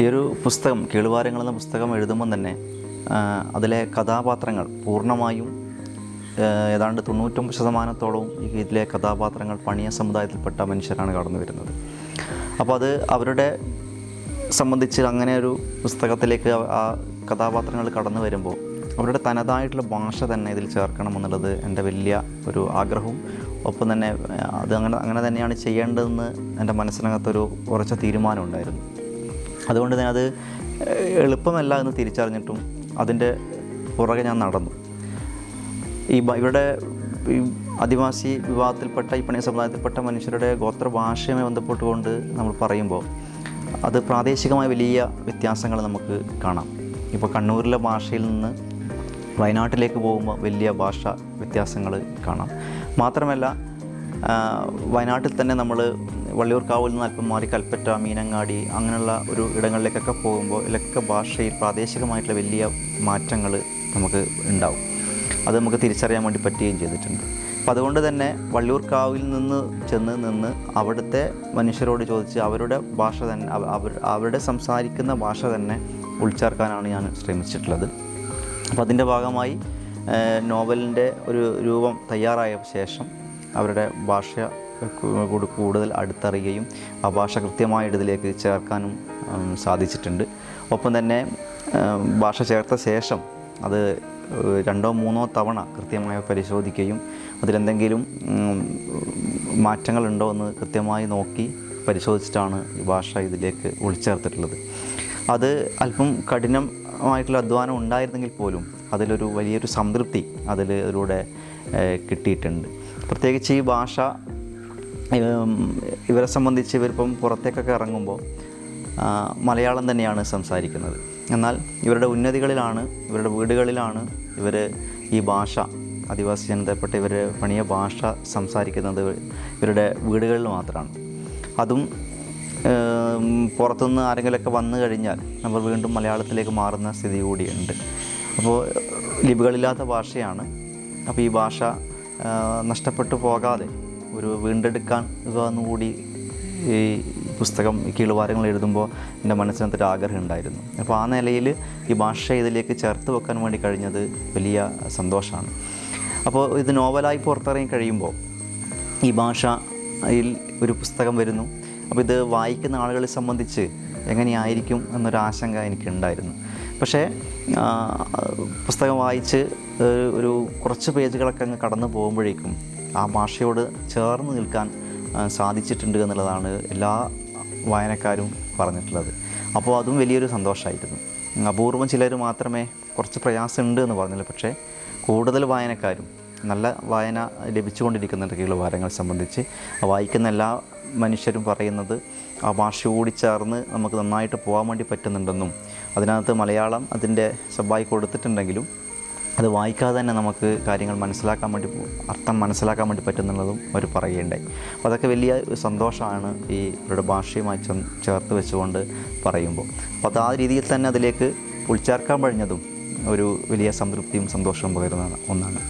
ഈ ഒരു പുസ്തകം കേളുവാരങ്ങൾ എന്ന പുസ്തകം എഴുതുമ്പം തന്നെ അതിലെ കഥാപാത്രങ്ങൾ പൂർണമായും ഏതാണ്ട് തൊണ്ണൂറ്റൊമ്പത് ശതമാനത്തോളവും ഈ ഇതിലെ കഥാപാത്രങ്ങൾ പണിയ സമുദായത്തിൽപ്പെട്ട മനുഷ്യരാണ് കടന്നു വരുന്നത്. അപ്പോൾ അത് അവരുടെ സംബന്ധിച്ച് അങ്ങനെ ഒരു പുസ്തകത്തിലേക്ക് ആ കഥാപാത്രങ്ങൾ കടന്നു വരുമ്പോൾ അവരുടെ തനതായിട്ടുള്ള ഭാഷ തന്നെ ഇതിൽ ചേർക്കണം എന്നുള്ളത് എന്റെ വലിയ ഒരു ആഗ്രഹവും. ഒപ്പം തന്നെ അത് അങ്ങനെ അങ്ങനെ തന്നെയാണ് ചെയ്യേണ്ടതെന്ന് എന്റെ മനസ്സിനകത്തൊരു ഉറച്ച തീരുമാനം ഉണ്ടായിരുന്നു. അതുകൊണ്ട് തന്നെ അത് എളുപ്പമല്ല എന്ന് തിരിച്ചറിഞ്ഞിട്ടും അതിന്റെ പുറകെ ഞാൻ നടന്നു. ഈ ഇവരുടെ ആദിവാസി വിഭാഗത്തിൽപ്പെട്ട ഈ പണിയ സമുദായത്തിൽപ്പെട്ട മനുഷ്യരുടെ ഗോത്ര ഭാഷയുമായി ബന്ധപ്പെട്ടുകൊണ്ട് നമ്മൾ പറയുമ്പോൾ അത് പ്രാദേശികമായ വലിയ വ്യത്യാസങ്ങൾ നമുക്ക് കാണാം. ഇപ്പോൾ കണ്ണൂരിലെ ഭാഷയിൽ നിന്ന് വയനാട്ടിലേക്ക് പോകുമ്പോൾ വലിയ ഭാഷ വ്യത്യാസങ്ങൾ കാണാം. മാത്രമല്ല വയനാട്ടിൽ തന്നെ നമ്മൾ വള്ളിയൂർക്കാവിൽ നിന്ന് അല്പം മാറി കൽപ്പറ്റ മീനങ്ങാടി അങ്ങനെയുള്ള ഒരു ഇടങ്ങളിലേക്കൊക്കെ പോകുമ്പോൾ ഇതിലൊക്കെ ഭാഷയിൽ പ്രാദേശികമായിട്ടുള്ള വലിയ മാറ്റങ്ങൾ നമുക്ക് ഉണ്ടാവും. അത് നമുക്ക് തിരിച്ചറിയാൻ വേണ്ടി പറ്റുകയും ചെയ്തിട്ടുണ്ട്. അപ്പോൾ അതുകൊണ്ട് തന്നെ വള്ളിയൂർക്കാവിൽ നിന്ന് ചെന്ന് നിന്ന് അവിടുത്തെ മനുഷ്യരോട് ചോദിച്ച് അവരുടെ ഭാഷ തന്നെ അവർ അവരുടെ സംസാരിക്കുന്ന ഭാഷ തന്നെ ഉൾച്ചേർക്കാനാണ് ഞാൻ ശ്രമിച്ചിട്ടുള്ളത്. അപ്പോൾ അതിന്റെ ഭാഗമായി നോവലിന്റെ ഒരു രൂപം തയ്യാറായ ശേഷം അവരുടെ ഭാഷ കൂടുതൽ അടുത്തറിയുകയും ആ ഭാഷ കൃത്യമായിട്ട് ഇതിലേക്ക് ചേർക്കാനും സാധിച്ചിട്ടുണ്ട്. ഒപ്പം തന്നെ ഭാഷ ചേർത്ത ശേഷം അത് രണ്ടോ മൂന്നോ തവണ കൃത്യമായി പരിശോധിക്കുകയും അതിലെന്തെങ്കിലും മാറ്റങ്ങളുണ്ടോ എന്ന് കൃത്യമായി നോക്കി പരിശോധിച്ചിട്ടാണ് ഭാഷ ഇതിലേക്ക് ഉൾച്ചേർത്തിട്ടുള്ളത് അത് അല്പം കഠിനമായിട്ടുള്ള അധ്വാനം ഉണ്ടായിരുന്നെങ്കിൽ പോലും അതിലൊരു വലിയൊരു സംതൃപ്തി അതിലൂടെ കിട്ടിയിട്ടുണ്ട്. പ്രത്യേകിച്ച് ഈ ഭാഷ ഇവരെ സംബന്ധിച്ച് ഇവരിപ്പം പുറത്തേക്കൊക്കെ ഇറങ്ങുമ്പോൾ മലയാളം തന്നെയാണ് സംസാരിക്കുന്നത്. എന്നാൽ ഇവരുടെ ഉന്നതികളിലാണ് ഇവരുടെ വീടുകളിലാണ് ഇവർ ഈ ഭാഷ ആദിവാസി ജനതപ്പെട്ട ഇവർ പണിയ ഭാഷ സംസാരിക്കുന്നത് ഇവരുടെ വീടുകളിൽ മാത്രമാണ്. അതും പുറത്തുനിന്ന് ആരെങ്കിലുമൊക്കെ വന്നു കഴിഞ്ഞാൽ നമ്മൾ വീണ്ടും മലയാളത്തിലേക്ക് മാറുന്ന സ്ഥിതി കൂടിയുണ്ട്. അപ്പോൾ ലിപികളില്ലാത്ത ഭാഷയാണ്. അപ്പോൾ ഈ ഭാഷ നഷ്ടപ്പെട്ടു പോകാതെ ഒരു വീണ്ടെടുക്കാൻ കൂടി ഈ പുസ്തകം ഈ കീളുവാരങ്ങൾ എഴുതുമ്പോൾ എന്റെ മനസ്സിനകത്തൊരു ആഗ്രഹം ഉണ്ടായിരുന്നു. അപ്പോൾ ആ നിലയിൽ ഈ ഭാഷ ഇതിലേക്ക് ചേർത്ത് വെക്കാൻ വേണ്ടി കഴിഞ്ഞത് വലിയ സന്തോഷമാണ്. അപ്പോൾ ഇത് നോവലായി പുറത്തിറങ്ങി കഴിയുമ്പോൾ ഈ ഭാഷയിൽ ഒരു പുസ്തകം വരുന്നു. അപ്പോൾ ഇത് വായിക്കുന്ന ആളുകളെ സംബന്ധിച്ച് എങ്ങനെയായിരിക്കും എന്നൊരു ആശങ്ക എനിക്കുണ്ടായിരുന്നു. പക്ഷേ പുസ്തകം വായിച്ച് ഒരു കുറച്ച് പേജുകളൊക്കെ അങ്ങ് കടന്നു പോകുമ്പോഴേക്കും ആ ഭാഷയോട് ചേർന്ന് നിൽക്കാൻ സാധിച്ചിട്ടുണ്ട് എന്നുള്ളതാണ് എല്ലാ വായനക്കാരും പറഞ്ഞിട്ടുള്ളത്. അപ്പോൾ അതും വലിയൊരു സന്തോഷമായിരുന്നു. അപൂർവം ചിലർ മാത്രമേ കുറച്ച് പ്രയാസമുണ്ട് എന്ന് പറഞ്ഞില്ല. പക്ഷേ കൂടുതൽ വായനക്കാരും നല്ല വായന ലഭിച്ചുകൊണ്ടിരിക്കുന്നുണ്ട് കീഴുവാരങ്ങൾ സംബന്ധിച്ച് വായിക്കുന്ന എല്ലാ മനുഷ്യരും പറയുന്നത് ആ ഭാഷ കൂടി ചേർന്ന് നമുക്ക് നന്നായിട്ട് പോകാൻ വേണ്ടി പറ്റുന്നുണ്ടെന്നും അതിനകത്ത് മലയാളം അതിന്റെ സബായി കൊടുത്തിട്ടുണ്ടെങ്കിലും അത് വായിക്കാതെ തന്നെ നമുക്ക് കാര്യങ്ങൾ മനസ്സിലാക്കാൻ വേണ്ടി അർത്ഥം മനസ്സിലാക്കാൻ വേണ്ടി പറ്റുന്നുള്ളതും അവർ പറയുകയുണ്ടായി. അപ്പോൾ അതൊക്കെ വലിയ സന്തോഷമാണ് ഈ ഇവരുടെ ഭാഷയുമായി ചേർത്ത് വെച്ചുകൊണ്ട് പറയുമ്പോൾ. അപ്പോൾ അത് ആ രീതിയിൽ തന്നെ അതിലേക്ക് ഉൾച്ചേർക്കാൻ കഴിഞ്ഞതും ഒരു വലിയ സംതൃപ്തിയും സന്തോഷവും പകരുന്ന ഒന്നാണ്.